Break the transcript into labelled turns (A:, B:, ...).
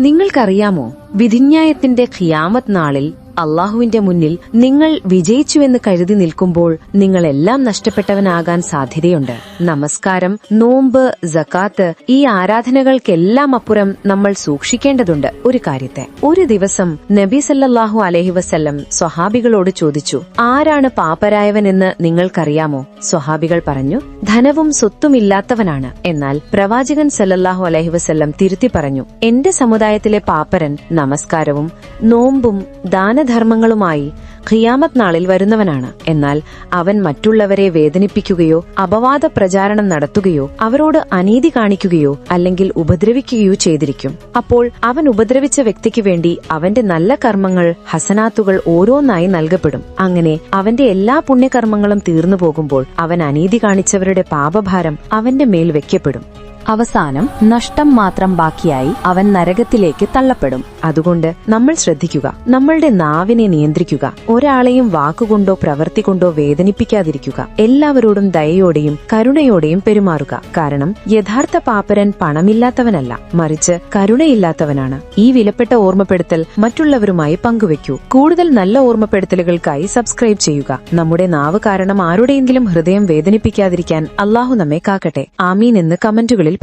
A: നിങ്ങൾക്കറിയാമോ വിധിന്യായത്തിന്റെ ഖിയാമത് നാളിൽ അള്ളാഹുവിന്റെ മുന്നിൽ നിങ്ങൾ വിജയിച്ചുവെന്ന് കരുതി നിൽക്കുമ്പോൾ നിങ്ങളെല്ലാം നഷ്ടപ്പെട്ടവനാകാൻ സാധ്യതയുണ്ട്. നമസ്കാരം നോമ്പ് ജക്കാത്ത് ഈ ആരാധനകൾക്കെല്ലാം അപ്പുറം നമ്മൾ സൂക്ഷിക്കേണ്ടതുണ്ട്. ഒരു കാര്യത്തെ. ഒരു ദിവസം നബി സല്ലാഹു അലഹി വസ്ല്ലം സ്വഹാബികളോട് ചോദിച്ചു ആരാണ് പാപ്പരായവനെന്ന് നിങ്ങൾക്കറിയാമോ? സ്വഹാബികൾ പറഞ്ഞു ധനവും സ്വത്തുമില്ലാത്തവനാണ് എന്നാൽ പ്രവാചകൻ സല്ലല്ലാഹു അലഹി വസ്ല്ലം തിരുത്തി പറഞ്ഞു എന്റെ സമുദായത്തിലെ പാപ്പരൻ നമസ്കാരവും നോമ്പും ദാനധർമ്മങ്ങളുമായി ഖിയാമത്ത് നാളിൽ വരുന്നവനാണ്. എന്നാൽ അവൻ മറ്റുള്ളവരെ വേദനിപ്പിക്കുകയോ അപവാദ പ്രചാരണം നടത്തുകയോ അവരോട് അനീതി കാണിക്കുകയോ അല്ലെങ്കിൽ ഉപദ്രവിക്കുകയോ ചെയ്തിരിക്കും. അപ്പോൾ അവൻ ഉപദ്രവിച്ച വ്യക്തിക്ക് വേണ്ടി അവന്റെ നല്ല കർമ്മങ്ങൾ ഹസനാത്തുകൾ ഓരോന്നായി നൽകപ്പെടും. അങ്ങനെ അവന്റെ എല്ലാ പുണ്യകർമ്മങ്ങളും തീർന്നു പോകുമ്പോൾ അവൻ അനീതി കാണിച്ചവരുടെ പാപഭാരം അവന്റെ മേൽ വെക്കപ്പെടും.
B: അവസാനം നഷ്ടം മാത്രം ബാക്കിയായി അവൻ നരകത്തിലേക്ക് തള്ളപ്പെടും.
A: അതുകൊണ്ട് നമ്മൾ ശ്രദ്ധിക്കുക. നമ്മളുടെ നാവിനെ നിയന്ത്രിക്കുക. ഒരാളെയും വാക്കുകൊണ്ടോ പ്രവൃത്തി കൊണ്ടോ വേദനിപ്പിക്കാതിരിക്കുക. എല്ലാവരോടും ദയയോടെയും കരുണയോടെയും പെരുമാറുക. കാരണം യഥാർത്ഥ പാപ്പരൻ പണമില്ലാത്തവനല്ല. മറിച്ച് കരുണയില്ലാത്തവനാണ്. ഈ വിലപ്പെട്ട ഓർമ്മപ്പെടുത്തൽ മറ്റുള്ളവരുമായി പങ്കുവെക്കൂ കൂടുതൽ നല്ല ഓർമ്മപ്പെടുത്തലുകൾക്കായി സബ്സ്ക്രൈബ് ചെയ്യുക. നമ്മുടെ നാവ് കാരണം ആരുടെയെങ്കിലും ഹൃദയം വേദനിപ്പിക്കാതിരിക്കാൻ അള്ളാഹു നമ്മെ കാക്കട്ടെ. ആമീൻ എന്ന് കമന്റുകളിൽ el